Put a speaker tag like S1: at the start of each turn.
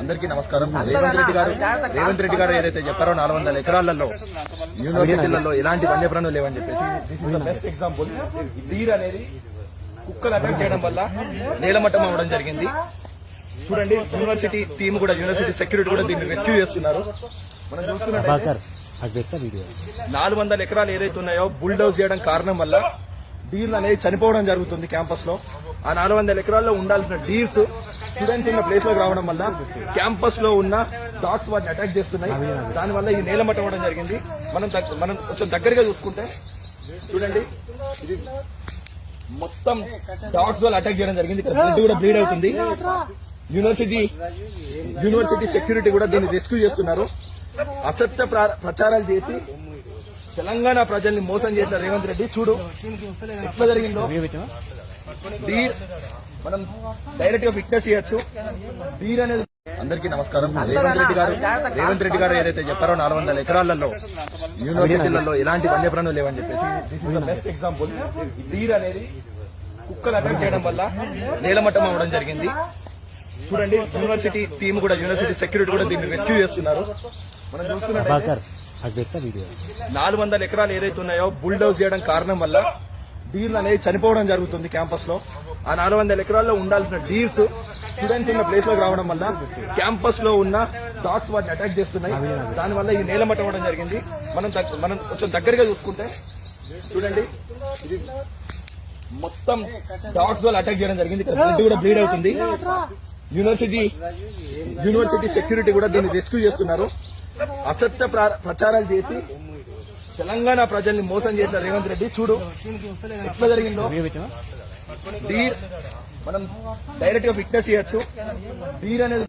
S1: అందరికీ నమస్కారం. రేవంత్ రెడ్డి గారు రేవంత్ రెడ్డి గారు ఏదైతే చెప్పారో నాలుగు వందల ఎకరాలలో యూనివర్సిటీలలో ఎలాంటి వన్యప్రాణులు లేవని చెప్పేసి this is the best example deer అనేది కుక్కలు అటాక్ చేయడం వల్ల నేలమట్టం అవ్వడం జరిగింది. చూడండి యూనివర్సిటీ టీమ్ కూడా యూనివర్సిటీ సెక్యూరిటీ కూడా దీన్ని రెస్క్యూ చేస్తున్నారు. మనం చూస్తున్నట్టు నాలుగు వందల ఎకరాలు ఏదైతే ఉన్నాయో బుల్డోజ్ చేయడం కారణం వల్ల డీర్లు అనేది చనిపోవడం జరుగుతుంది క్యాంపస్లో. ఆ నాలుగు వందల ఎకరాల్లో ఉండాల్సిన డీర్స్ స్టూడెంట్స్ ఉన్న ప్లేస్లోకి రావడం వల్ల క్యాంపస్లో ఉన్న డాగ్స్ వాటిని అటాక్ చేస్తున్నాయి. దానివల్ల ఈ నేలమట్టం అవ్వడం జరిగింది. మనం మనం కొంచెం దగ్గరగా చూసుకుంటే చూడండి. ఇది మొత్తం డాగ్స్ వాళ్ళు అటాక్ చేయడం జరిగింది. ఇక్కడ బ్లడ్ కూడా బ్లీడ్ అవుతుంది. యూనివర్సిటీ యూనివర్సిటీ సెక్యూరిటీ కూడా దీన్ని రెస్క్యూ చేస్తున్నారు. అసత్య ప్రచారాలు చేసి తెలంగాణ ప్రజల్ని మోసం చేసిన రేవంత్ రెడ్డి చూడు ఎట్లా జరిగిందో. మనం డైరెక్ట్గా ఫిట్నెస్ చేయొచ్చు. డీర్ అనేది అందరికీ నమస్కారం. రేవంత్ రెడ్డి గారు రేవంత్ రెడ్డి గారు ఏదైతే చెప్పారో నాలుగు వందల ఎకరాలలో యూనివర్సిటీలలో ఎలాంటి వన్యప్రాణులు లేవని చెప్పేసి this is the best example deer అనేది కుక్కలు అటాక్ చేయడం వల్ల నేలమట్టం అవ్వడం జరిగింది. చూడండి యూనివర్సిటీ టీమ్ కూడా యూనివర్సిటీ సెక్యూరిటీ కూడా దీన్ని రెస్క్యూ చేస్తున్నారు. మనం చూస్తున్నట్టు
S2: వీడియో.
S1: నాలుగు వందల ఎకరాలు ఏదైతే ఉన్నాయో బుల్డోజ్ చేయడం కారణం వల్ల డీర్లు అనేది చనిపోవడం జరుగుతుంది క్యాంపస్లో. ఆ నాలుగు వందల ఎకరాల్లో ఉండాల్సిన డీర్స్ స్టూడెంట్స్ ఉన్న ప్లేస్లోకి రావడం వల్ల క్యాంపస్లో ఉన్న డాగ్స్ వాటిని అటాక్ చేస్తున్నాయి. దానివల్ల ఈ నేలమట్టం అవ్వడం జరిగింది. మనం మనం కొంచెం దగ్గరగా చూసుకుంటే చూడండి. ఇది మొత్తం డాగ్స్ వాళ్ళు అటాక్ చేయడం జరిగింది. ఇక్కడ బ్లడ్ కూడా బ్లీడ్ అవుతుంది. యూనివర్సిటీ యూనివర్సిటీ సెక్యూరిటీ కూడా దీన్ని రెస్క్యూ చేస్తున్నారు. అసత్య ప్ర- ప్రచారాలు చేసి తెలంగాణ ప్రజల్ని మోసం చేసిన రేవంత్ రెడ్డి చూడు ఎట్లా జరిగిందో. డీర్ మనం డైరెక్ట్గా ఫిట్నెస్ చేయొచ్చు. డీర్ అనేది